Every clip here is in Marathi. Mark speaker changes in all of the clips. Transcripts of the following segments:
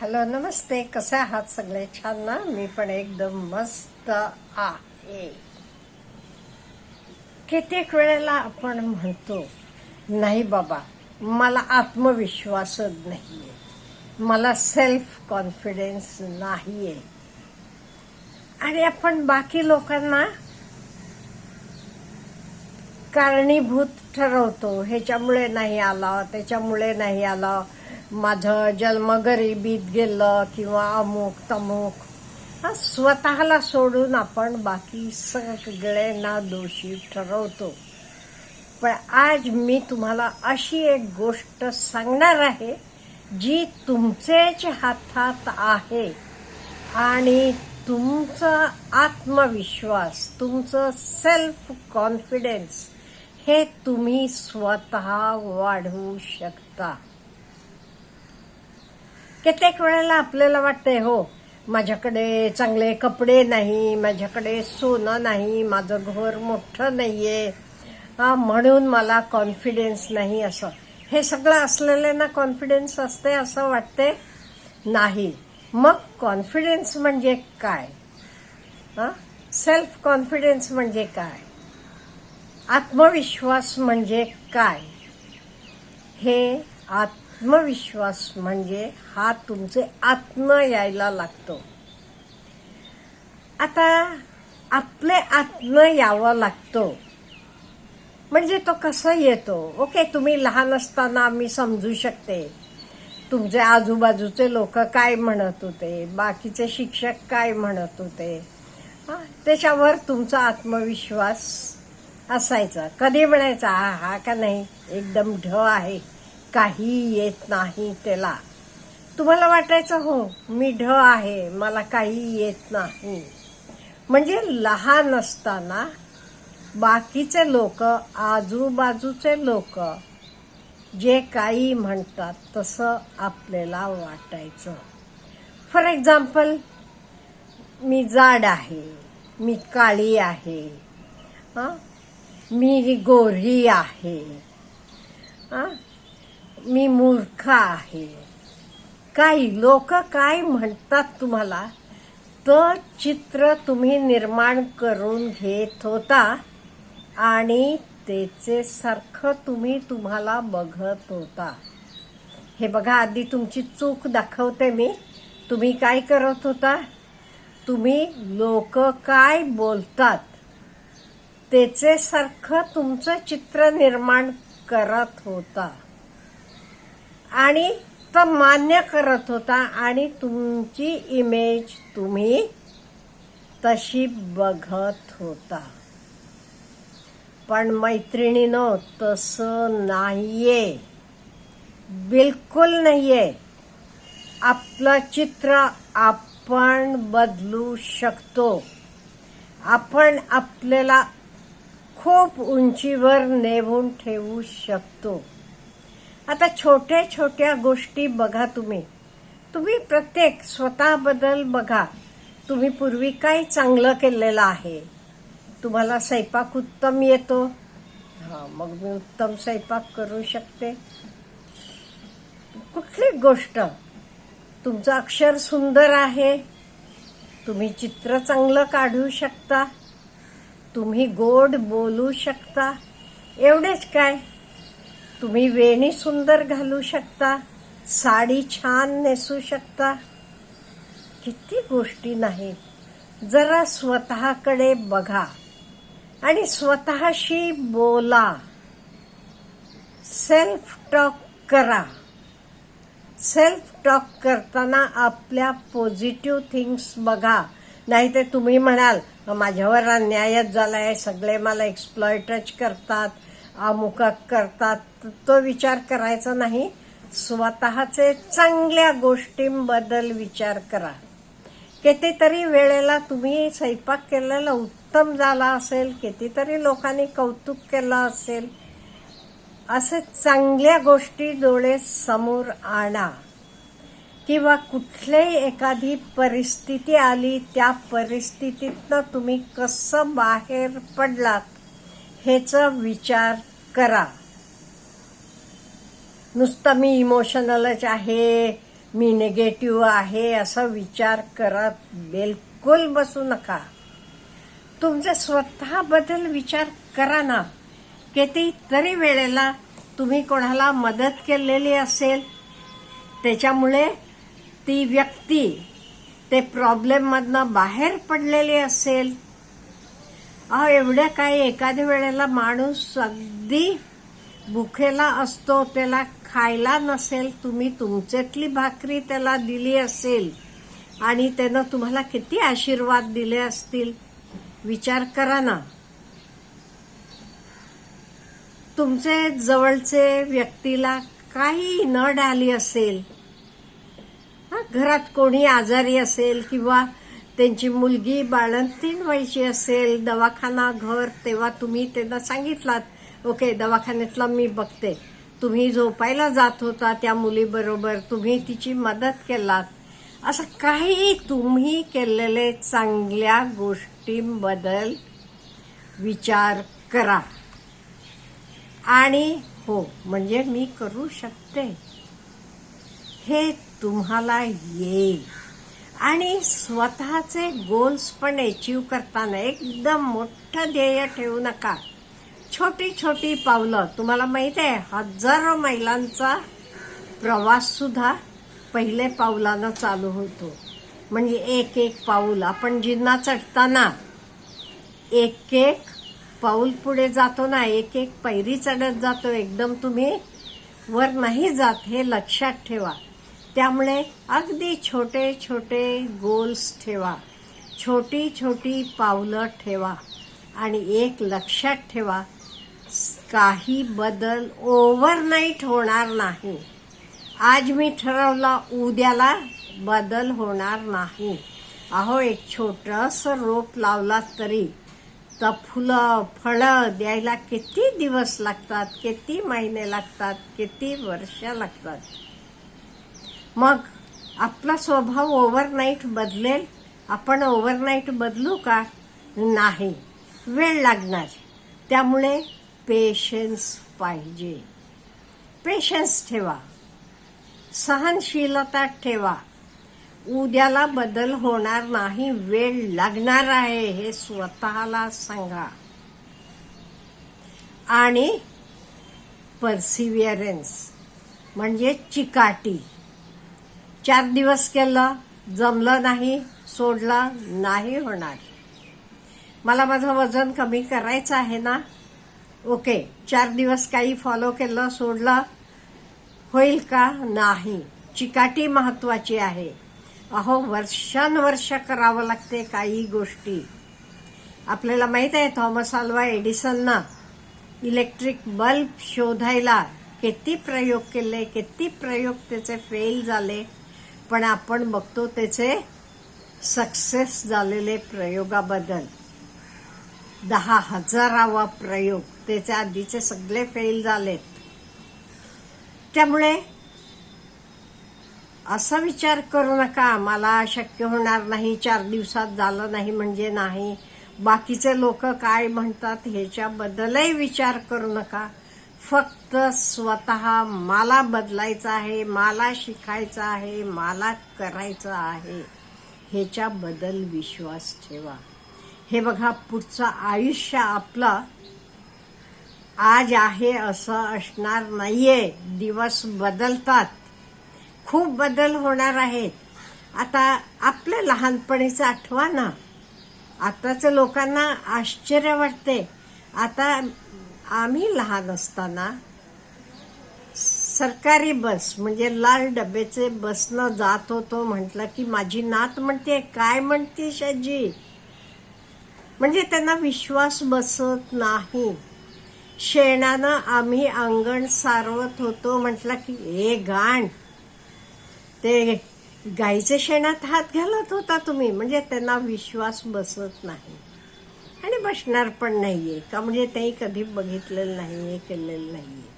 Speaker 1: हॅलो नमस्ते. कसे आहात सगळे? छान ना? मी पण एकदम मस्त आहे. कित्येक वेळेला आपण म्हणतो नाही बाबा मला आत्मविश्वासच नाहीये. मला सेल्फ कॉन्फिडन्स नाहीये. आणि आपण बाकी लोकांना कारणीभूत ठरवतो. ह्याच्यामुळे नाही आला त्याच्यामुळे नाही आला. माझं जन्म गरिबीत गेलं किंवा अमुक तमुक. हा स्वतःला सोडून आपण बाकी सगळ्यांना दोषी ठरवतो. पण आज मी तुम्हाला अशी एक गोष्ट सांगणार आहे जी तुमचेच हातात आहे आणि तुमचा आत्मविश्वास तुमचं सेल्फ कॉन्फिडन्स हे तुम्ही स्वतः वाढवू शकता. कित्येक वेळेला आपल्याला वाटतंय हो माझ्याकडे चांगले कपडे नाही माझ्याकडे सोनं नाही माझं घर मोठं नाहीये. म्हणून मला कॉन्फिडन्स नाही असं. हे सगळं असलेल्यांना कॉन्फिडन्स असते असं वाटते नाही. मग कॉन्फिडन्स म्हणजे काय? सेल्फ कॉन्फिडन्स म्हणजे काय? आत्मविश्वास म्हणजे काय? हे आत आत्मविश्वास म्हणजे हा तुमचे आत्म यायला लागतो. आता आपले आत्म यावं लागतो. म्हणजे तो कसं येतो? ओके तुम्ही लहान असताना मी समजू शकते. तुमचे आजूबाजूचे लोक काय म्हणत होते? बाकीचे शिक्षक काय म्हणत होते? त्याच्यावर तुमचा आत्मविश्वास असायचा. कधी म्हणायचा हा हा का नाही? एकदम ढ आहे. काही येत नाही त्याला. तुम्हाला वाटायचं हो मी ढ आहे मला काही येत नाही. म्हणजे लहान असताना बाकीचे लोक आजूबाजूचे लोक जे काही म्हणतात तसं आपल्याला वाटायचं. फॉर एक्झाम्पल मी जाड आहे मी काळी आहे हां? मी गोरी आहे हां? मी मूर्ख आहे. काही लोक काय म्हणतात तुम्हाला? तर चित्र तुम्ही निर्माण करून घेत होता आणि त्याचे सारखं तुम्ही तुम्हाला बघत होता. हे बघा आधी तुमची चूक दाखवते मी. तुम्ही काय करत होता? तुम्ही लोक काय बोलतात? त्याचे सारखं तुमचं चित्र निर्माण करत होता. आणि तो मान्य करत होता. आणि तुमची इमेज तुम्ही तशी बघत होता. पण मैत्रिणीनं तसं नाहीये. बिलकुल नाहीये. आपलं चित्र आपण बदलू शकतो. आपण आपल्याला खूप उंचीवर नेऊन ठेवू शकतो. आता छोट्या छोट्या गोष्टी बघा तुम्ही. तुम्ही प्रत्येक स्वतःबद्दल बघा. तुम्ही पूर्वी काय चांगलं केलेलं आहे? तुम्हाला स्वयंपाक उत्तम येतो? हा मग मी उत्तम स्वयंपाक करू शकते. कुठली गोष्ट? तुमचं अक्षर सुंदर आहे. तुम्ही चित्र चांगलं काढू शकता. तुम्ही गोड बोलू शकता. एवढेच काय? तुम्ही वेणी सुंदर घालू शकता साडी छान नेसू शकता. किती गोष्टी नाहीत. जरा स्वतःकडे बघा आणि स्वतःशी बोला. सेल्फ टॉक करा. सेल्फ टॉक करताना आपल्या पॉझिटिव्ह थिंग्स बघा. नाही तर तुम्ही म्हणाल माझ्यावर अन्यायच आहे सगळे मला एक्सप्लॉयटच करतात. अमुक करतात तो विचार करायचा नाही. स्वतःचे चांगल्या गोष्टींबद्दल विचार करा. कितीतरी वेळेला तुम्ही स्वयंपाक केलेला उत्तम झाला असेल कितीतरी लोकांनी कौतुक केलं असेल असे चांगल्या गोष्टी डोळे समोर आणा. किंवा कुठल्याही एखादी परिस्थिती आली त्या परिस्थितीतनं तुम्ही कसं बाहेर पडलात? ह्याचा विचार करा. नुसतं मी इमोशनलच आहे मी निगेटिव्ह आहे असा विचार करत बिलकुल बसू नका. तुमचे स्वतःबद्दल विचार करा ना. किती तरी वेळेला तुम्ही कोणाला मदत केलेली असेल त्याच्यामुळे ती व्यक्ती ते प्रॉब्लेममधनं बाहेर पडलेली असेल अहो एवढ्या काय एखाद्या वेळेला माणूस अगदी भुखेला असतो त्याला खायला नसेल तुम्ही तुमच्यातली भाकरी त्याला दिली असेल आणि त्यानं तुम्हाला किती आशीर्वाद दिले असतील विचार करा ना. तुमचे जवळचे व्यक्तीला काही न डाली असेल घरात कोणी आजारी असेल किंवा त्यांची मुलगी बाळंतीण व्हायची असेल दवाखाना घर तेव्हा तुम्ही त्यांना सांगितलात ओके दवाखान्यातला मी बघते. तुम्ही झोपायला जात होता त्या मुलीबरोबर तुम्ही तिची मदत केलात. असं काही तुम्ही केलेले चांगल्या गोष्टींबद्दल विचार करा. आणि हो म्हणजे मी करू शकते. हे तुम्हाला येईल. आणि स्वतःचे गोल्स पण अचीव करताना एकदम मोठं ध्येय ठेवू नका. छोटी छोटी पावलं. तुम्हाला माहीत आहे हजारो मैलांचा प्रवास सुद्धा पहिले पावलानं चालू होतो. म्हणजे एक एक पाऊल. आपण जिन्ना चढताना एक एक पाऊल पुढे जातो ना एक एक पैरी चढत जातो. एकदम तुम्ही वर नाही जात हे लक्षात ठेवा. त्यामुळे अगदी छोटे छोटे गोल्स ठेवा. छोटी छोटी पावलं ठेवा. आणि एक लक्षात ठेवा काही बदल ओव्हरनाईट होणार नाही. आज मी ठरवला उद्याला बदल होणार नाही. अहो एक छोटंसं रोप लावला तरी तर फुलं फळं द्यायला किती दिवस लागतात किती महिने लागतात किती वर्ष लागतात? मग आपला स्वभाव ओव्हरनाईट बदलेल? आपण ओव्हरनाईट बदलू का? नाही. वेळ लागणार. त्यामुळे पेशन्स पाहिजे. पेशन्स ठेवा. सहनशीलता ठेवा. उद्याला बदल होणार नाही. वेळ लागणार आहे हे स्वतःला सांगा. आणि परसिव्हिअरन्स म्हणजे चिकाटी. चार दिवस केलं जमलं नाही सोडलं नाही होणार. मला माझं वजन कमी करायचं आहे ना? ओके चार दिवस काही फॉलो केलं सोडलं होईल का? नाही. चिकाटी महत्वाची आहे. अहो वर्षानुवर्ष करावं लागते काही गोष्टी. आपल्याला माहीत आहे थॉमस आल्वा एडिसननं इलेक्ट्रिक बल्ब शोधायला किती प्रयोग केले किती प्रयोग त्याचे फेल झाले? पण आपण बघतो त्याचे सक्सेस झालेले प्रयोगाबद्दल. दहा हजारावा प्रयोग त्याच्या आधीचे सगळे फेल झालेत. त्यामुळे असा विचार करू नका मला शक्य होणार नाही चार दिवसात झालं नाही म्हणजे नाही. बाकीचे लोक काय म्हणतात ह्याच्याबद्दलही विचार करू नका. फक्त स्वतः मला बदलायचं आहे मला शिकायचं आहे मला करायचं आहे ह्याच्याबद्दल विश्वास ठेवा. हे बघा पुढचं आयुष्य आपलं आज आहे असं असणार नाहीये. दिवस बदलतात. खूप बदल होणार आहेत. आता आपल्या लहानपणीचं आठवा ना. आताच्या लोकांना आश्चर्य वाटते. आता आम्ही लहान असताना सरकारी बस म्हणजे लाल डब्याचे बसनं जात होतो म्हटलं की माझी नात म्हणते काय म्हणते शाजी म्हणजे त्यांना विश्वास बसत नाही. शेणानं आम्ही अंगण सारवत होतो म्हटलं की ए गाण ते गाईच्या शेणात हात घालत होता तुम्ही. म्हणजे त्यांना विश्वास बसत नाही. बसणार पण नाहीये. का म्हणजे ते कधी बघितलेलं नाहीये केलेलं नाहीये.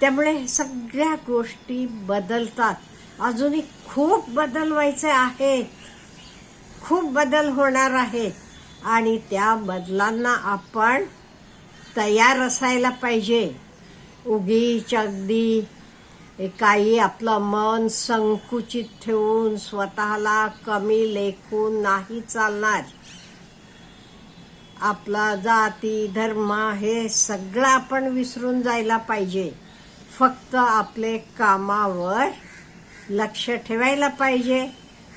Speaker 1: त्यामुळे सगळ्या गोष्टी बदलतात. अजूनही खूप बदल व्हायचे आहेत. खूप बदल होणार आहेत. आणि त्या बदलांना आपण तयार असायला पाहिजे. उगीच अगदी काही आपलं मन संकुचित ठेवून स्वतःला कमी लेखून नाही चालणार. आपला जाती धर्म हे सगळं आपण विसरून जायला पाहिजे. फक्त आपले कामावर लक्ष ठेवायला पाहिजे.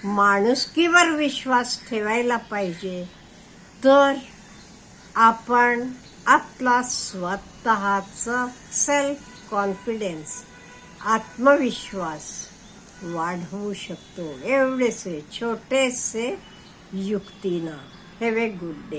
Speaker 1: माणुसकीवर विश्वास ठेवायला पाहिजे. तर आपण आपला स्वतःचा सेल्फ कॉन्फिडन्स आत्मविश्वास वाढवू शकतो. एवढेसे छोटेसे युक्तीनं. Have a good day